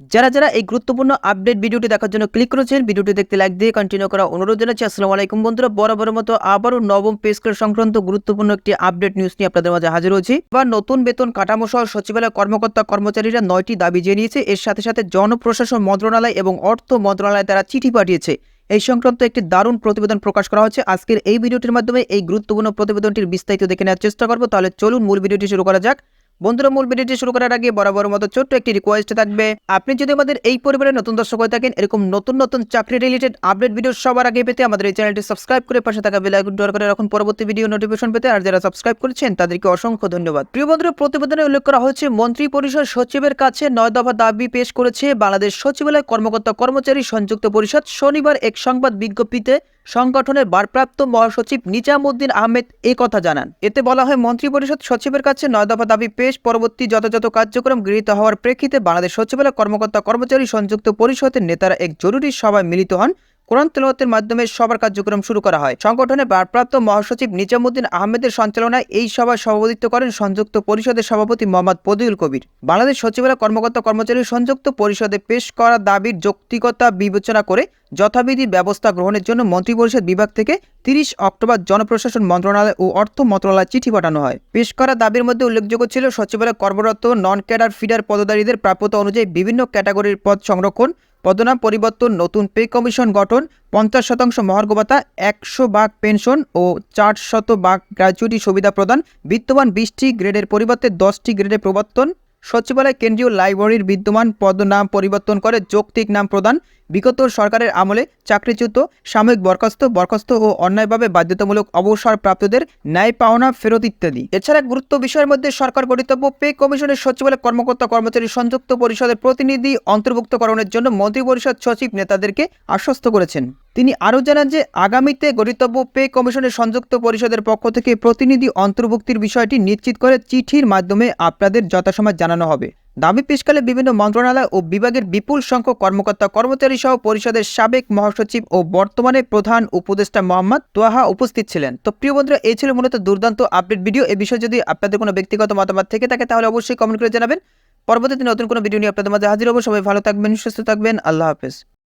যারা যারা এই গুরুত্বপূর্ণ আপডেট ভিডিওটি দেখার জন্য ক্লিক করেছেন, ভিডিওটি দেখতে লাইক দিয়ে কন্টিনিউ করা অনুরোধ জানাচ্ছি। আসসালামু আলাইকুম বন্ধুরা, বরাবরের মতো আবারও নবম পে স্কেল সংক্রান্ত গুরুত্বপূর্ণ একটি আপডেট নিউজ নিয়ে আপনাদের মাঝে হাজির হয়েছি। বা নতুন বেতন কাঠামো সহ সচিবালয় কর্মকর্তা কর্মচারীরা নয়টি দাবি জানিয়েছে। এর সাথে সাথে জনপ্রশাসন মন্ত্রণালয় এবং অর্থ মন্ত্রণালয় তারা চিঠি পাঠিয়েছে। এই সংক্রান্ত একটি দারুণ প্রতিবেদন প্রকাশ করা হচ্ছে। আজকের এই ভিডিওটির মাধ্যমে এই গুরুত্বপূর্ণ প্রতিবেদনটির বিস্তারিত দেখে নেওয়ার চেষ্টা করব। তাহলে চলুন মূল ভিডিওটি শুরু করা যাক। বন্ধুরা, মূল ভিডিওটি শুরু করার আগে বরাবর মতো ছোট্ট একটি রিকোয়েস্ট থাকবে। আপনি যদি আমাদের এই পরিবারের নতুন দর্শক হয়ে থাকেন, এরকম নতুন নতুন চাকরি রিলেটেড আপডেট ভিডিও সবার আগে পেতে আমাদের এই চ্যানেলটি সাবস্ক্রাইব করে পাশে থাকা বেল আইকন ডর করে রাখুন। পরবর্তী ভিডিও নোটিফিকেশন পেতে আর যারা সাবস্ক্রাইব করেছেন, তাদেরকে অসংখ্য ধন্যবাদ। প্রিয় বন্ধুরা, প্রতিবেদনে উল্লেখ করা হয়েছে, মন্ত্রী পরিষদ সচিবের কাছে নয় দফা দাবি পেশ করেছে বাংলাদেশ সচিবালয় কর্মকর্তা কর্মচারী সংযুক্ত পরিষদ। শনিবার এক সংবাদ বিজ্ঞপ্তিতে সংগঠনের ভারপ্রাপ্ত মহাসচিব নিজামুদ্দিন আহমেদ এ কথা জানান। এতে বলা হয়, মন্ত্রিপরিষদ সচিবের কাছে নয় দফা দাবি পেশ, পরবর্তী যথাযথ কার্যক্রম গৃহীত হওয়ার প্রেক্ষিতে বাংলাদেশ সচিবালয় কর্মকর্তা কর্মচারী সংযুক্ত পরিষদের নেতারা এক জরুরি সভায় মিলিত হন। কোরআন তেলাওয়াতের মাধ্যমে সবার কার্যক্রম শুরু করা হয়। সংগঠনের ভারপ্রাপ্ত মহাসচিব নিজামুদ্দিন আহমেদের সঞ্চালনায় এই সভায় সভাপতিত্ব করেন সংযুক্ত পরিষদের সভাপতি মোহাম্মদ পদিউল কবির। বাংলাদেশ সচিবালয় কর্মকর্তা কর্মচারী সংযুক্ত পরিষদে পেশ করা দাবির যৌক্তিকতা বিবেচনা করে যথাবিধি ব্যবস্থা গ্রহণের জন্য মন্ত্রিপরিষদ বিভাগ থেকে তিরিশ অক্টোবর জনপ্রশাসন মন্ত্রণালয় ও অর্থ মন্ত্রণালয় চিঠি পাঠানো হয়। পেশ করা দাবির মধ্যে উল্লেখযোগ্য ছিল সচিবালয় কর্মরত নন ক্যাডার ফিডার পদধারীদের প্রাপ্যতা অনুযায়ী বিভিন্ন ক্যাটাগরির পদ সংরক্ষণ পদনাম পরিবর্তন, নতুন পে কমিশন গঠন, পঞ্চাশ শতাংশ মহার্ঘ ভাতা, একশো বাঘ পেনশন ও চার শত ভাগ গ্র্যাচুইটি সুবিধা প্রদান বিদ্যমান বিশটি গ্রেডের পরিবর্তে দশটি গ্রেডের প্রবর্তন। সচিবালয় কেন্দ্রীয় লাইব্রেরির বিদ্যমান পদনাম পরিবর্তন করে যৌক্তিক নাম প্রদান, বিগত সরকারের আমলে চাকরিচ্যুত, সাময়িক বরখাস্ত বরখাস্ত ও অন্যায়ভাবে বাধ্যতামূলক অবসর প্রাপ্তদের ন্যায় পাওনা ফেরত ইত্যাদি। এছাড়া গুরুত্ব বিষয়ের মধ্যে সরকার গঠিতব্য পে কমিশনের সচিবালয় কর্মকর্তা কর্মচারী সংযুক্ত পরিষদের প্রতিনিধি অন্তর্ভুক্তকরণের জন্য মন্ত্রিপরিষদ সচিব নেতাদেরকে আশ্বস্ত করেছেন। তিনি আরও জানান যে আগামীতে গঠিতব্য পে কমিশনের সংযুক্ত পরিষদের পক্ষ থেকে প্রতিনিধি অন্তর্ভুক্তির বিষয়টি নিশ্চিত করে চিঠির মাধ্যমে আপনাদের যথাসময় জানানো হবে। দাবি পেশকালে বিভিন্ন মন্ত্রণালয় ও বিভাগের বিপুল সংখ্যক কর্মকর্তা কর্মচারী সহ পরিষদের সাবেক মহাসচিব ও বর্তমানে প্রধান উপদেষ্টা মোহাম্মদ তোয়াহা উপস্থিত ছিলেন। তো প্রিয় বন্ধুরা, এই ছিল মূলত দুর্দান্ত আপডেট ভিডিও। এই বিষয়ে যদি আপনাদের কোনো ব্যক্তিগত মতামত থেকে থাকে, তাহলে অবশ্যই কমেন্ট করে জানাবেন। পরবর্তীতে নতুন কোনো ভিডিও নিয়ে আপনাদের মাঝে হাজির হব। সবাই ভালো থাকবেন, সুস্থ থাকবেন। আল্লাহ হাফেজ।